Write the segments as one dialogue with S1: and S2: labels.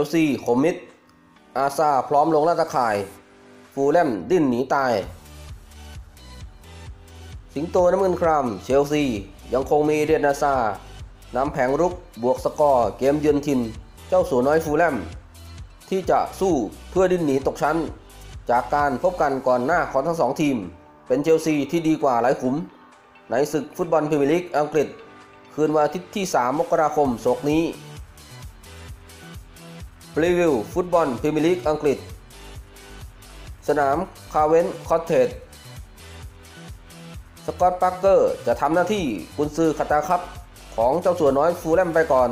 S1: ลซีขมมิดอาซาพร้อมลงล่าตะข่าย ฟูลแลมดิ้นหนีตาย สิงโตน้ำเงินครามเชลซี ยังคงมีเดียนอาซานำแผงรุกบวกสกอร์เกมเยือนทิน เจ้าสัวน้อยฟูลแลม ที่จะสู้เพื่อดิ้นหนีตกชั้น จากการพบกันก่อนหน้าของทั้งสองทีม เป็นเชลซีที่ดีกว่าหลายขุม ในศึกฟุตบอลพรีเมียร์ลีกอังกฤษ คืนวันอาทิตย์ที่ 3 มกราคมศกนี้ รีวิว ฟุตบอลพรีเมียร์ลีกอังกฤษ สนามคาเวนคอตเทจสกอตต์ปักเกอร์จะทำหน้าที่กุนซือคาตาครับ ของเจ้าสัวน้อยฟูลแลมไปก่อน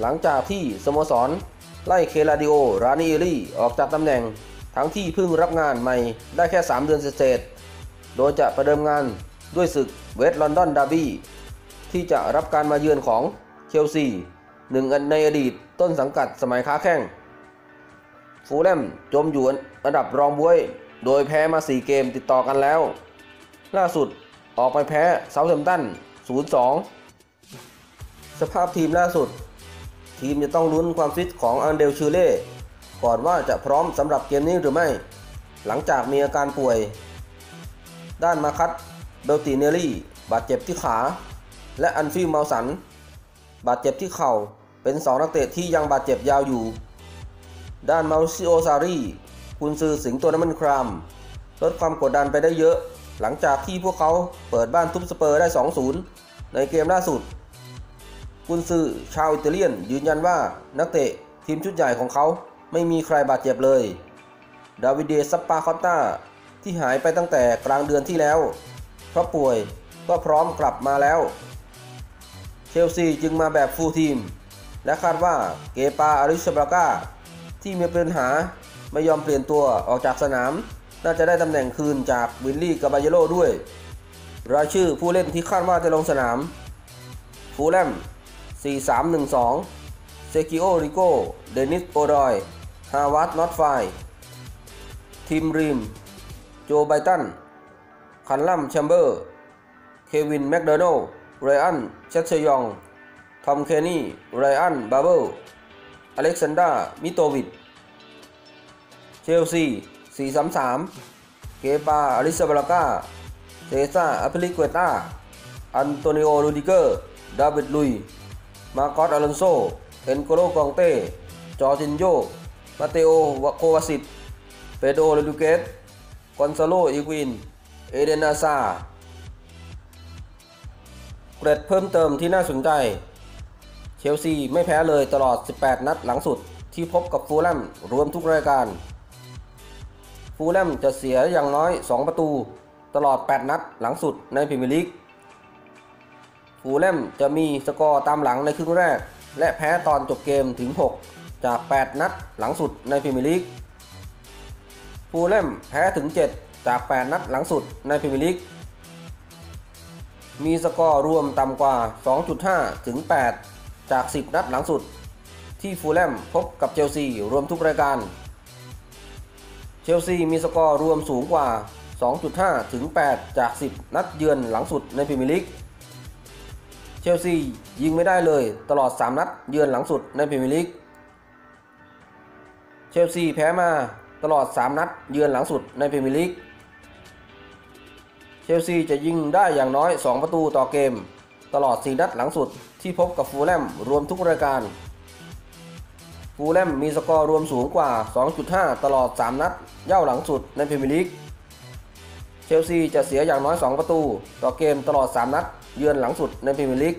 S1: หลังจากที่สโมสร ไล่เคลาดิโอ รานิเอรี่ออกจากตำแหน่ง ทั้งที่เพิ่งรับงานใหม่ได้แค่ 3 เดือนเศษ โดยจะประเดิมงานด้วยศึกเวสต์ลอนดอนดาร์บี้ที่จะรับการมาเยือนของเชลซี หนึ่งในอดีตต้นสังกัดสมัยค้าแข้งฟูลแลมจมอยู่อันดับรองบวย โดยแพ้มา 4 เกมติดต่อกันแล้ว ล่าสุดออกไปแพ้เซาท์แฮมตัน 0-2 สภาพทีมล่าสุด ทีมจะต้องลุ้นความฟิตของอันเดลชูเล่ก่อนว่าจะพร้อมสำหรับเกมนี้หรือไม่ หลังจากมีอาการป่วย ด้านมาคัตเบลติเนลลี่ บาดเจ็บที่ขา และอันฟิลเมาสัน บาดเจ็บที่เข่า เป็นสองนักเตะที่ยังบาดเจ็บยาวอยู่ ด้านมาริซิโอซารีกุนซือสิงตัวน้ำมันครามลดความกดดันไปได้เยอะ หลังจากที่พวกเขาเปิดบ้านทุบสเปอร์ได้ 2-0 ในเกมล่าสุดกุนซือชาวอิตาเลียนยืนยันว่านักเตะทีมชุดใหญ่ของเขาไม่มีใครบาดเจ็บเลย ดาวิดเดซัปปาคอตตาที่หายไปตั้งแต่กลางเดือนที่แล้ว เพราะป่วยก็พร้อมกลับมาแล้ว ชลซีจึงมาแบบฟูลทีม และคาดว่าเกปาอาริชบราก้าที่มีปัญหาไม่ยอมเปลี่ยนตัวออกจากสนาม น่าจะได้ตำแหน่งคืนจากวิลลี่กาบาเยโลด้วย รายชื่อผู้เล่นที่คาดว่าจะลงสนามฟูลแลม 4312 เซกิโอ ริโก เดนิส โอดอย ฮาวาร์ดนอตไฟ ทีมรีม โจไบตัน คันลัมแชมเบอร์ เควิน แมคโดนัล ไรอันเชชยอง ทอม เคนี่ ไรอัน บาเบิล อเล็กซานดรามิโตวิดเชลซี433 เกปาอลิซาบรากาเซซ่าอัพลิกเวตาอันโตนิโอ รูดิเกอร์ ดาวิด ลุย มาร์กอสอลอนโซ เอนโกโลกองเต้ จอร์จินโย มาเตโอวโควาสิตเปโดโรดูเกสกอนซาโลอีกวิน เอเดนาซา เกรดเพิ่มเติมที่น่าสนใจ เชลซีไม่แพ้เลยตลอด 18 นัดหลังสุดที่พบกับฟูลแลมรวมทุกรายการ ฟูลแลมจะเสียอย่างน้อย 2 ประตู ตลอด 8 นัดหลังสุดในพรีเมียร์ลีก ฟูลแลมจะมีสกอร์ตามหลังในครึ่งแรก และแพ้ตอนจบเกมถึง 6 จาก 8 นัดหลังสุดในพรีเมียร์ลีก ฟูลแลมแพ้ถึง 7 จาก 8 นัดหลังสุดในพรีเมียร์ลีก มีสกอร์รวมต่ำกว่า 2.5 ถึง 8 จาก 10 นัดหลังสุด ที่ฟูลแลมพบกับเชลซีรวมทุกรายการ เชลซีมีสกอร์รวมสูงกว่า 2.5 ถึง 8 จาก 10 นัดเยือนหลังสุดในพรีเมียร์ลีก เชลซียิงไม่ได้เลยตลอด 3 นัดเยือนหลังสุดในพรีเมียร์ลีก เชลซีแพ้มาตลอด 3 นัดเยือนหลังสุดในพรีเมียร์ลีก เชลซีจะยิงได้อย่างน้อย 2 ประตูต่อเกม ตลอด 4 นัดหลังสุดที่พบกับฟูลแลมรวมทุกรายการ ฟูลแลมมีสกอร์รวมสูงกว่า 2.5 ตลอด 3 นัด เย่าหลังสุดในพรีเมียร์ลีก เชลซีจะเสียอย่างน้อย 2 ประตู ต่อเกมตลอด 3 นัด เยือนหลังสุดในพรีเมียร์ลีก